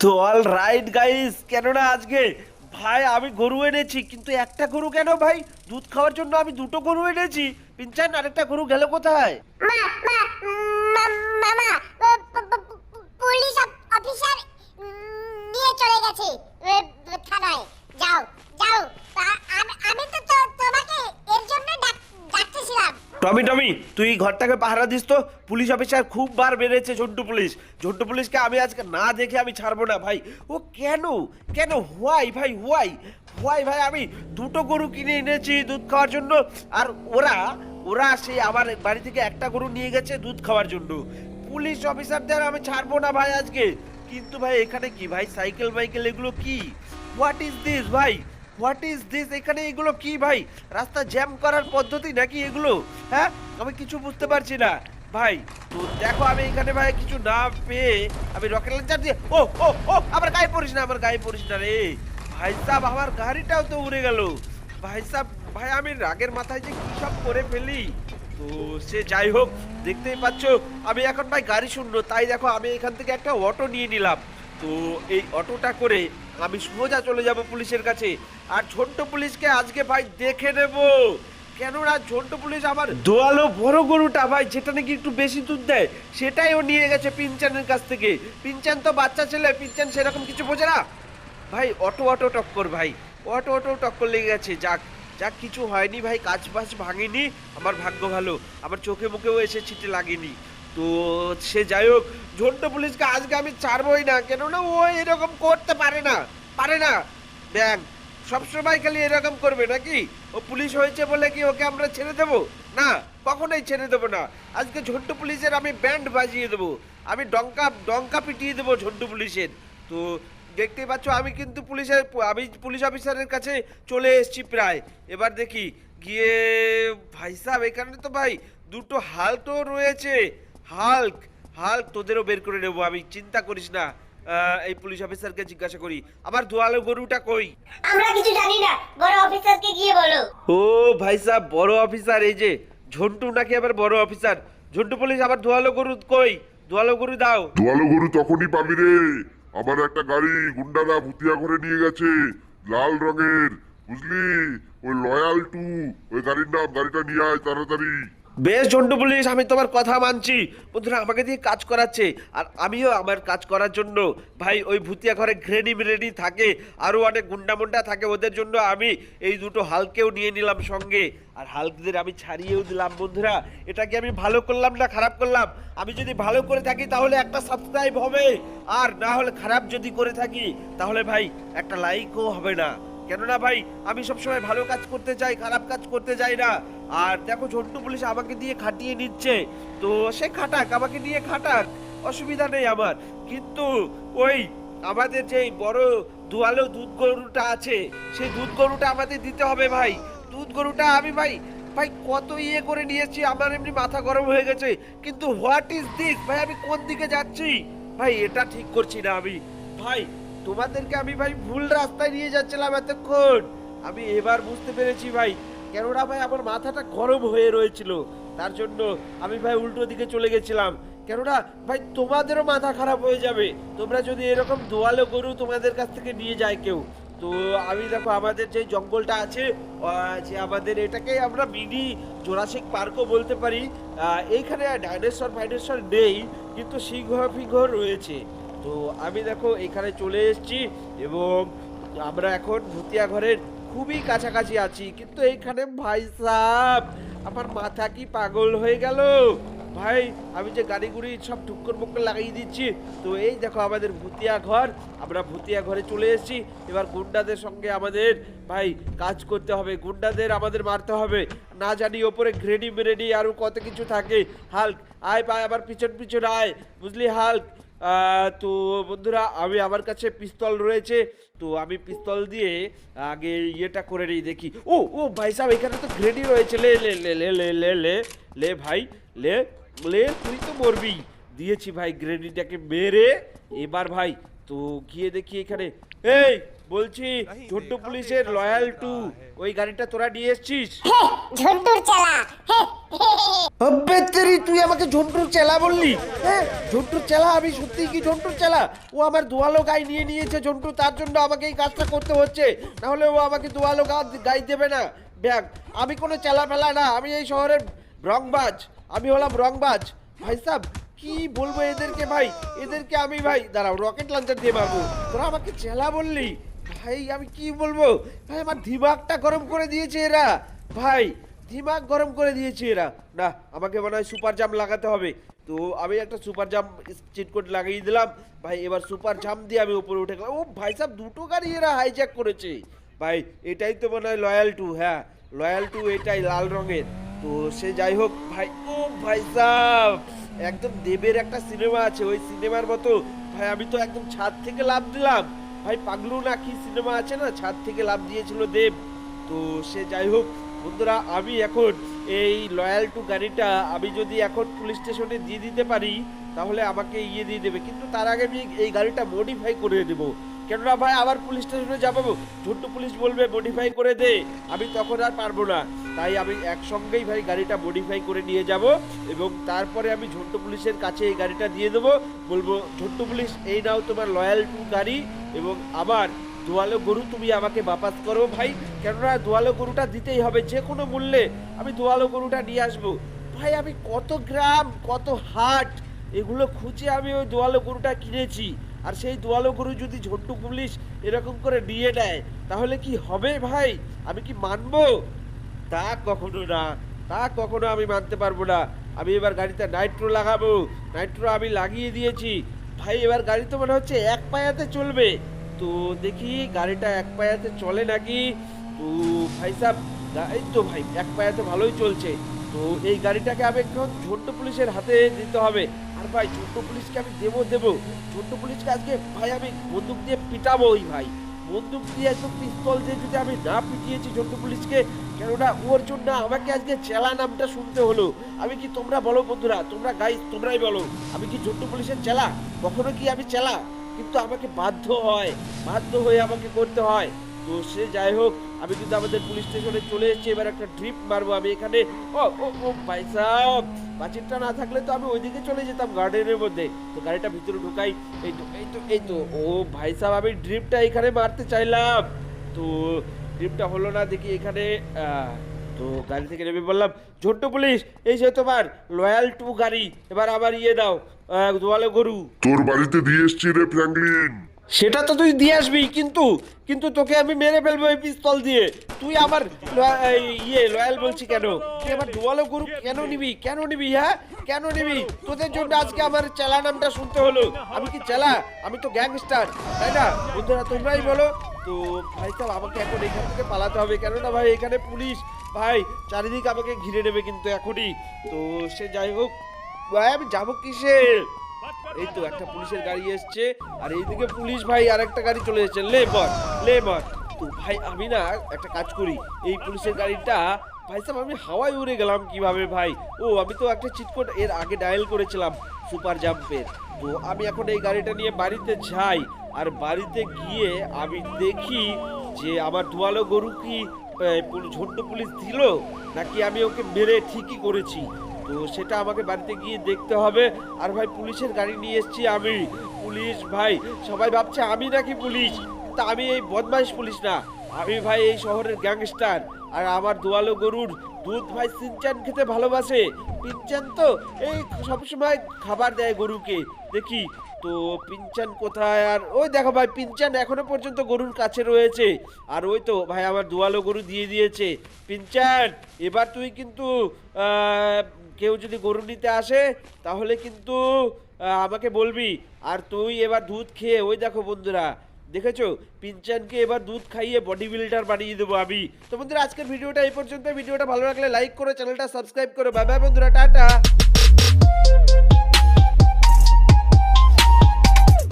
তো all right guys কেননা আজকে ভাই আমি গরু এনেছি, কিন্তু একটা গরু কেন ভাই? দুধ খাওয়ার জন্য আমি দুটো গরু এনেছি। পিনচান, আরেকটা গরু গেল কোথায়? পুলিশ অফ- অফিসার নিয়ে চলে গেছে এ, থানায় যাও যাও আ- আমি- আমি তো তো- তোমাকে এর জন্য ডাক- ডাকতেছিলাম টমি টমি, তুই ঘরটাকে পাহারা দিস তো। পুলিশ অফিসার খুব বার বেড়েছে ঝন্টু পুলিশ। ঝন্টু পুলিশকে আমি আজকে না দেখে আমি ছাড়বো না ভাই। ও কেন? কেন? হোয়াই ভাই? হোয়াই হোয়াই ভাই? আমি দুটো গরু কিনে এনেছি দুধ খাওয়ার জন্য। আর ওরা ওরা সেই আমার বাড়ি থেকে একটা গরু নিয়ে গেছে দুধ খাওয়ার জন্য। পুলিশ অফিসারদের আমি ছাড়বো না ভাই আজকে। কিন্তু ভাই, এখানে কি ভাই? সাইকেল মাইকেল এগুলো কি? হোয়াট ইজ দিস ভাই? হোয়াট ইজ দিস এখানে এগুলো কি ভাই? রাস্তা জ্যাম করার পদ্ধতি নাকি এগুলো? হ্যাঁ? আমি কিছু বুঝতে পারছি না। ভাই, তো দেখো আমি এখানে ভাই কিছু না পেয়ে আমি রকেট লঞ্চার দিয়ে ও ও ও আমার গায়ে পড়িস না আমার গায়ে পড়িস না রে। ভাই সাহেব আমার গাড়িটাও তো উড়ে গেল। ভাই সাহেব ভাই আমি রাগের মাথায় যে কি সব করে ফেলি। তো সে যাই হোক, দেখতেই পাচ্ছ, আমি এখন ভাই গাড়ি শূন্য, তাই দেখো আমি এখান থেকে একটা অটো নিয়ে নিলাম। তো এই অটোটা করে আমি সোজা চলে যাব পুলিশের কাছে। আর ছোট্ট পুলিশকে আজকে ভাই দেখে নেব। কেননা ছোট্ট পুলিশ আমার দোয়ালো বড় গরুটা ভাই, যেটা নাকি একটু বেশি দুধ দেয়, সেটাই ও নিয়ে গেছে পিনচানের কাছ থেকে। পিনচান তো বাচ্চা ছেলে, পিনচান সেরকম কিছু বোঝে না। ভাই, অটো অটো টক্কর ভাই, অটো অটো টক্কর লেগে গেছে। যাক যাক, কিছু হয়নি ভাই, কাজ বাজ ভাঙেনি। আমার ভাগ্য ভালো, আমার চোখে মুখেও এসে ছিটে লাগেনি। তো সে যাই হোক ঝন্টু পুলিশকে আজকে আমি ছাড়বই না, কেননা ও এরকম করতে পারে না পারে না। ব্যাং সবসময় খালি এরকম করবে নাকি? ও পুলিশ হয়েছে বলে কি ওকে আমরা ছেড়ে দেব? না, কখনোই ছেড়ে দেবো না। আজকে ঝন্টু পুলিশের আমি ব্যান্ড বাজিয়ে দেবো। আমি ডঙ্কা ডঙ্কা পিটিয়ে দেবো ঝন্টু পুলিশের। তো দেখতেই পাচ্ছ, আমি কিন্তু পুলিশের, আমি পুলিশ অফিসারের কাছে চলে এসেছি প্রায়। এবার দেখি, গিয়ে ভাই সাহেব, এখানে তো ভাই দুটো হাল তো রয়েছে। হাল্ক হাল্ক তোদেরও বের করে নেব আমি চিন্তা করিস না। এই পুলিশ অফিসারকে জিজ্ঞাসা করি আবার দোয়ালো গরুটা কই? আমরা কিছু জানি না বড় অফিসারকে গিয়ে বলো। ও ভাই সাহেব বড় অফিসার এই যে ঝন্টু নাকি আবার বড় অফিসার? ঝন্টু পুলিশ আবার দোয়ালো গরু কই? দোয়ালো গরু দাও। দোয়ালো গরু তখনই পাবি রে। আমার একটা গাড়ি গুন্ডারা ভুতিয়া করে নিয়ে গেছে লাল রঙের বুঝলি? ওই লয়াল টু ওই গাড়ির নাম গাড়িটা নিয়ে আয় তাড়াতাড়ি। বেশ, ঝন্টু পুলিশ, আমি তোমার কথা মানছি। বন্ধুরা, আমাকে দিয়ে কাজ করাচ্ছে। আর আমিও আমার কাজ করার জন্য। ভাই, ওই ভুতিয়া ঘরে ঘ্রেনি মিরেনি থাকে, আরও অনেক গুন্ডা মুন্ডা থাকে, ওদের জন্য আমি এই দুটো হালকেও নিয়ে নিলাম সঙ্গে। আর হালকদের আমি ছাড়িয়েও দিলাম, বন্ধুরা। এটা কি আমি ভালো করলাম না খারাপ করলাম? আমি যদি ভালো করে থাকি, তাহলে একটা সাবস্ক্রাইব হবে। আর না হলে খারাপ যদি করে থাকি, তাহলে ভাই, একটা লাইকও হবে না। কেননা ভাই, আমি সবসময় ভালো কাজ করতে চাই খারাপ কাজ করতে চাই না। আর দেখো, ঝন্টু পুলিশ আমাকে দিয়ে খাটিয়ে নিচ্ছে। তো সে খাটাক, আমাকে দিয়ে খাটাক, অসুবিধা নেই আমার। কিন্তু ওই আমাদের যে বড় দুয়ালো দুধ গরুটা আছে, সেই দুধ গরুটা আমাদের দিতে হবে ভাই। দুধ গরুটা আমি ভাই ভাই কত ইয়ে করে নিয়েছি, আমার এমনি মাথা গরম হয়ে গেছে। কিন্তু হোয়াট ইজ দিস ভাই, আমি কোন দিকে যাচ্ছি? ভাই, এটা ঠিক করছি না আমি। ভাই তোমাদেরকে আমি ভাই ভুল রাস্তায় নিয়ে যাচ্ছিলাম এতক্ষণ। আমি এবার বুঝতে পেরেছি ভাই, কেননা ভাই আমার মাথাটা গরম হয়ে রয়েছিল। তার জন্য আমি ভাই উল্টো দিকে চলে গেছিলাম। কেননা ভাই তোমাদেরও মাথা খারাপ হয়ে যাবে। তোমরা যদি এরকম দোয়ালো গরু তোমাদের কাছ থেকে নিয়ে যায় কেউ, তো আমি দেখো আমাদের যে জঙ্গলটা আছে যে আমাদের এটাকে আমরা মিনি জোরাসিক পার্কও বলতে পারি। এইখানে ডাইনোসর ফাইনোসর নেই, কিন্তু সিংহ ফিংহ রয়েছে। তো আমি দেখো এখানে চলে এসেছি এবং আমরা এখন ভুতিয়া ঘরের খুবই কাছাকাছি আছি। কিন্তু এইখানে ভাই সাহ আমার মাথা কি পাগল হয়ে গেল? ভাই, আমি যে গাড়ি গুড়ি সব ঠুক্কর মুক্কর লাগিয়ে দিচ্ছি। তো এই দেখো আমাদের ভুতিয়া ঘর, আমরা ভুতিয়া ঘরে চলে এসেছি। এবার গুন্ডাদের সঙ্গে আমাদের, ভাই, কাজ করতে হবে। গুন্ডাদের আমাদের মারতে হবে। না জানি ওপরে গ্রেডি মেরেডি আরও কত কিছু থাকে। হাল্ক, আয় পায় আবার পিছন পিছন আয়। বুঝলি, হাল্ক? তো বন্ধুরা, আমি আমার কাছে পিস্তল রয়েছে। তো আমি পিস্তল দিয়ে আগে ইয়েটা করে নিই, দেখি। ও ও, ভাই সাহেব, এখানে তো গ্রেডি রয়েছে। লে লে লে লে লে লে লে লে, ভাই, লে লে, তুই তো মরবি। দিয়েছি ভাই গ্রেডিটাকে মেরে। এবার ভাই, তো গিয়ে দেখি এখানে। এই বলছি ঝন্টু পুলিশের লয়াল টু ওই গাড়িটা তোরা নিয়ে এসছিস? ঝন্টুর চালা। আবে তেরি তুই আমাকে ঝন্টুর চেলা বললি? হ্যাঁ ঝন্টুর চেলা আমি সত্যি কি ঝন্টুর চেলা? ও আমার দোয়ালো গাই নিয়ে নিয়েছে ঝন্টু তার জন্য আমাকে এই কাজটা করতে হচ্ছে। নাহলে ও আমাকে দোয়ালো গা গাই দেবে না। ব্যাগ আমি কোনো চেলা ফেলা না আমি এই শহরের রংবাজ। আমি হলাম রংবাজ। ভাই সাহেব কি বলব এদেরকে ভাই? এদেরকে আমি ভাই দাঁড়াও রকেট লঞ্চার দিয়ে মারবো। তোরা আমাকে চেলা বললি? ভাই, আমি কি বলব? ভাই, আমার দিমাগটা গরম করে দিয়েছে এরা। ভাই, দিমাগ গরম করে দিয়েছে এরা। না, আমাকে মনে হয় সুপার জাম লাগাতে হবে। তো আমি একটা সুপার জাম চিট কোড লাগিয়ে দিলাম। ভাই, এবার সুপার জাম দিয়ে আমি উপরে উঠে গেলাম। ও ভাই সাহেব দুটো গাড়ি এরা হাইজ্যাক করেছে। ভাই, এটাই তো মনে হয় লয়াল টু হ্যাঁ লয়াল টু এটাই লাল রঙের। তো সে যাই হোক, ভাই, ও ভাই সাহেব একদম দেবের একটা সিনেমা আছে, ওই সিনেমার মতো। ভাই, আমি তো একদম ছাদ থেকে লাভ দিলাম। ভাই, পাগলু না কি সিনেমা আছে না? ছাদ থেকে লাভ দিয়েছিল দেব। তো সে যাই হোক, বন্ধুরা, আমি এখন এই লয়াল টু গাড়িটা, আমি যদি এখন পুলিশ স্টেশনে দিয়ে দিতে পারি, তাহলে আমাকে ইয়ে দিয়ে দেবে। কিন্তু তার আগে আমি এই গাড়িটা মডিফাই করে দেবো। কেননা ভাই, আবার পুলিশ স্টেশনে যাব ছোট্ট পুলিশ বলবে মডিফাই করে দে। আমি তখন আর পারব না। তাই আমি একসঙ্গেই ভাই গাড়িটা মডিফাই করে নিয়ে যাব এবং তারপরে আমি ঝন্টু পুলিশের কাছে এই গাড়িটা দিয়ে দেবো। বলব, ঝন্টু পুলিশ, এই নাও তোমার লয়াল টু গাড়ি এবং আমার দোয়ালো গরু তুমি আমাকে বাপাস করো ভাই। কেননা দোয়ালো গরুটা দিতেই হবে যে কোনো মূল্যে। আমি দোয়ালো গরুটা নিয়ে আসব। ভাই, আমি কত গ্রাম, কত হাট, এগুলো খুঁজে আমি ওই দোয়ালো গরুটা কিনেছি। আর সেই দোয়ালো গরু যদি ঝন্টু পুলিশ এরকম করে নিয়ে নেয় তাহলে কি হবে ভাই? আমি কি মানবো? তা কখনো না, তা কখনো আমি মানতে পারব না। আমি এবার গাড়িতে নাইট্রো লাগাবো, নাইট্রো আমি লাগিয়ে দিয়েছি। ভাই, এবার গাড়ি তো মনে হচ্ছে এক পায়াতে চলবে। তো দেখি গাড়িটা এক পায়াতে চলে নাকি? তো ভাই সাহেব এই তো ভাই, এক পায়াতে ভালোই চলছে। তো এই গাড়িটাকে আমি এখন ছোট্ট পুলিশের হাতে দিতে হবে। আর ভাই, ছোট্ট পুলিশকে আমি দেবো দেবো। ছোট্ট পুলিশকে আজকে ভাই, আমি বন্দুক দিয়ে পিটাবোই ভাই। বন্দুক দিয়ে একদম পিস্তল দিয়ে যদি আমি না পিটিয়েছি ছোট্ট পুলিশকে, কেননা ওর জন্য আমাকে আজকে চেলা নামটা শুনতে হলো। আমি কি তোমরা বলো বন্ধুরা? তোমরা গাই তোমরাই বলো। আমি কি ছোট্ট পুলিশের চেলা? কখনো কি আমি চেলা? কিন্তু আমাকে বাধ্য হয়, বাধ্য হয়ে আমাকে করতে হয়। তো সে যাই হোক, আমি কিন্তু আমাদের পুলিশ স্টেশনে চলে এসেছি, এবার একটা ট্রিপ মারবো আমি এখানে। ও ও ও, ভাই সাহেব না থাকলে তো আমি ওইদিকে চলে যেতাম গার্ডেনের মধ্যে। তো গাড়িটা ভিতরে ঢুকাই, এই তো এই তো এই তো। ও, ভাই সাহেব, আমি ড্রিপটা এখানে মারতে চাইলাম। তো ড্রিপটা হলো না, দেখি এখানে তো গাড়ি থেকে নেমে বললাম ছোট্ট পুলিশ, এই যে তোমার লয়াল টু গাড়ি, এবার আবার ইয়ে দাও দোয়ালে গরু। তোর বাড়িতে দিয়ে এসছি রে ফ্র্যাঙ্কলিন সেটা তো তুই দিয়ে আসবি, কিন্তু কিন্তু তোকে আমি মেরে ফেলব এই পিস্তল দিয়ে। তুই আমার ইয়ে লয়াল বলছি কেন? তুই আমার দোয়ালো গরু কেন নিবি? কেন নিবি হ্যাঁ? কেন নিবি? তোদের জন্য আজকে আমার চেলা নামটা শুনতে হলো। আমি কি চেলা? আমি তো গ্যাংস্টার, তাই না? বন্ধুরা, তোমরাই বলো। তো ভাই সাহেব আমাকে এখন এখান থেকে পালাতে হবে। কেননা ভাই, এখানে পুলিশ, ভাই, চারিদিক আমাকে ঘিরে নেবে কিন্তু এখনই। তো সে যাই হোক, ভাই, আমি যাব কিসের এই তো একটা পুলিশের গাড়ি এসছে, আর এইদিকে পুলিশ ভাই আর একটা গাড়ি চলে এসেছে, লেবার লেবার। তো ভাই, আমি না একটা কাজ করি, এই পুলিশের গাড়িটা, ভাই সাহেব আমি হাওয়ায় উড়ে গেলাম কীভাবে ভাই? ও, আমি তো একটা চিটকোট, এর আগে ডায়াল করেছিলাম সুপার জাম্পের। তো আমি এখন এই গাড়িটা নিয়ে বাড়িতে যাই, আর বাড়িতে গিয়ে আমি দেখি যে আমার দোয়ালো গরু কি ঝন্টু পুলিশ দিল, নাকি আমি ওকে মেরে ঠিকই করেছি। তো সেটা আমাকে বাড়িতে গিয়ে দেখতে হবে। আর ভাই, পুলিশের গাড়ি নিয়ে এসেছি আমি। পুলিশ ভাই, সবাই ভাবছে আমি নাকি পুলিশ? তা আমি এই বদমাইশ পুলিশ না। আমি ভাই এই শহরের গ্যাংস্টার। আর আমার দোয়ালো গরুর দুধ ভাই সিনচান খেতে ভালোবাসে। পিনচান তো এই সবসময় খাবার দেয় গরুকে। দেখি, তো পিনচান কোথায়? আর ওই দেখো ভাই, পিনচান এখনও পর্যন্ত গরুর কাছে রয়েছে। আর ওই তো ভাই, আমার দোয়ালো গরু দিয়ে দিয়েছে। পিনচান, এবার তুই কিন্তু কেউ যদি গরু নিতে আসে, তাহলে কিন্তু আমাকে বলবি। আর তুই এবার দুধ খেয়ে, ওই দেখো বন্ধুরা, দেখেছ? পিনচানকে এবার দুধ খাইয়ে বডি বিল্ডার বানিয়ে দেবো আমি। তো বন্ধুরা, আজকের ভিডিওটা এই পর্যন্ত ভিডিওটা ভালো লাগলে লাইক করো চ্যানেলটা সাবস্ক্রাইব করো। বাবা বন্ধুরা, টাটা।